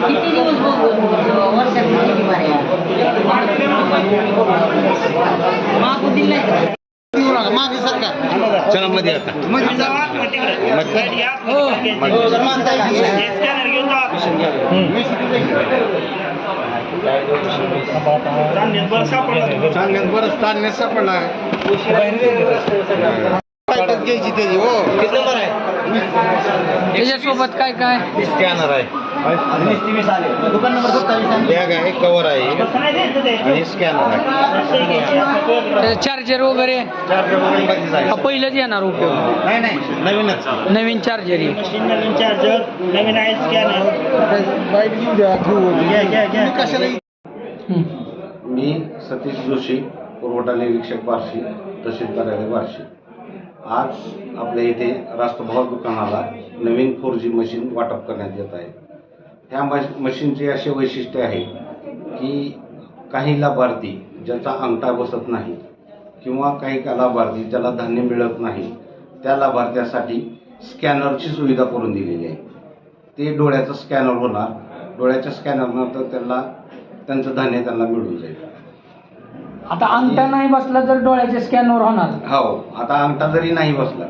किती दिवस बघू वर्षात किती बाऱ्या मागू दिलाय मागे सरकार चला मध्ये आता. सांगण्यात बरंच ताणण्यात सापडला घ्यायची त्याची हो किती नंबर आहे त्याच्यासोबत काय काय? स्कॅनर आहे. दुकान नंबर बॅग आहे कवर आहे. आणि स्कॅनर आहे. चार्जर वगैरे? पहिलंच येणार उपयोग. नाही नाही. नवीनच. नवीन चार्जर नवीन चार्जर नवीन आहे. स्कॅनर. मी सतीश जोशी पुरवठा निरीक्षक बार्शी तहसील कार्यालय बार्शी आज आपल्या इथे राष्ट्रभाव दुकानाला नवीन फोर जी मशीन वाटप करण्यात येत आहे. ह्या मश मशीनचे असे वैशिष्ट्य आहे की काही लाभार्थी ज्याचा अंगठा बसत नाही किंवा काही का लाभार्थी ज्याला धान्य मिळत नाही त्या लाभार्थ्यासाठी स्कॅनरची सुविधा करून दिलेली आहे. ते डोळ्याचं स्कॅनर होणार डोळ्याच्या स्कॅनरनंतर त्यांना त्यांचं धान्य त्यांना मिळून जाईल. आता अंगठा नाही बसला तर डोळ्याच्या स्कॅनवर होणार. हो आता अंगठा जरी नाही बसला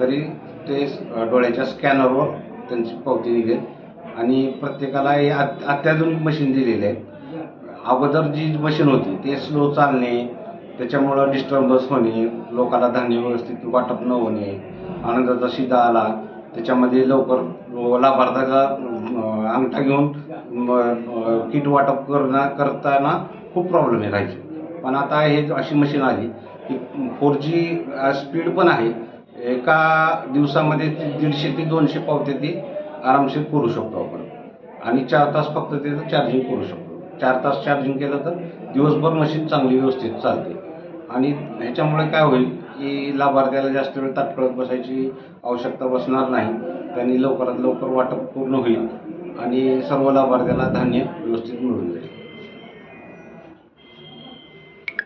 तरी ते डोळ्याच्या स्कॅनरवर त्यांची पावती निघेल. आणि प्रत्येकाला हे अत- अत्याधुनिक मशीन दिलेले आहे अगोदर जी मशीन होती ते स्लो चालणे त्याच्यामुळं डिस्टर्बन्स होणे लोकाला धान्य व्यवस्थित वाटप न होणे आनंदाचा शिदा आला त्याच्यामध्ये लवकर लाभार्थ्याला अ, अंगठा घेऊन किट वाटप करणं करताना खूप प्रॉब्लेम राहायचे. पण आता हे अशी मशीन आली की फोर जी स्पीड पण आहे. एका दिवसामध्ये ती दीडशे ते दोनशे पावते ती आरामशीर करू शकतो आपण. आणि चार तास फक्त त्याचं चार्जिंग करू शकतो. चार तास चार्जिंग केलं तर दिवसभर मशीन चांगली व्यवस्थित चालते. आणि ह्याच्यामुळे काय होईल की लाभार्थ्याला जास्त वेळ ताटकळत बसायची आवश्यकता बसणार नाही. त्यांनी लवकरात लवकर वाटप पूर्ण होईल आणि सर्व लाभार्थ्याला धान्य व्यवस्थित मिळून जाईल.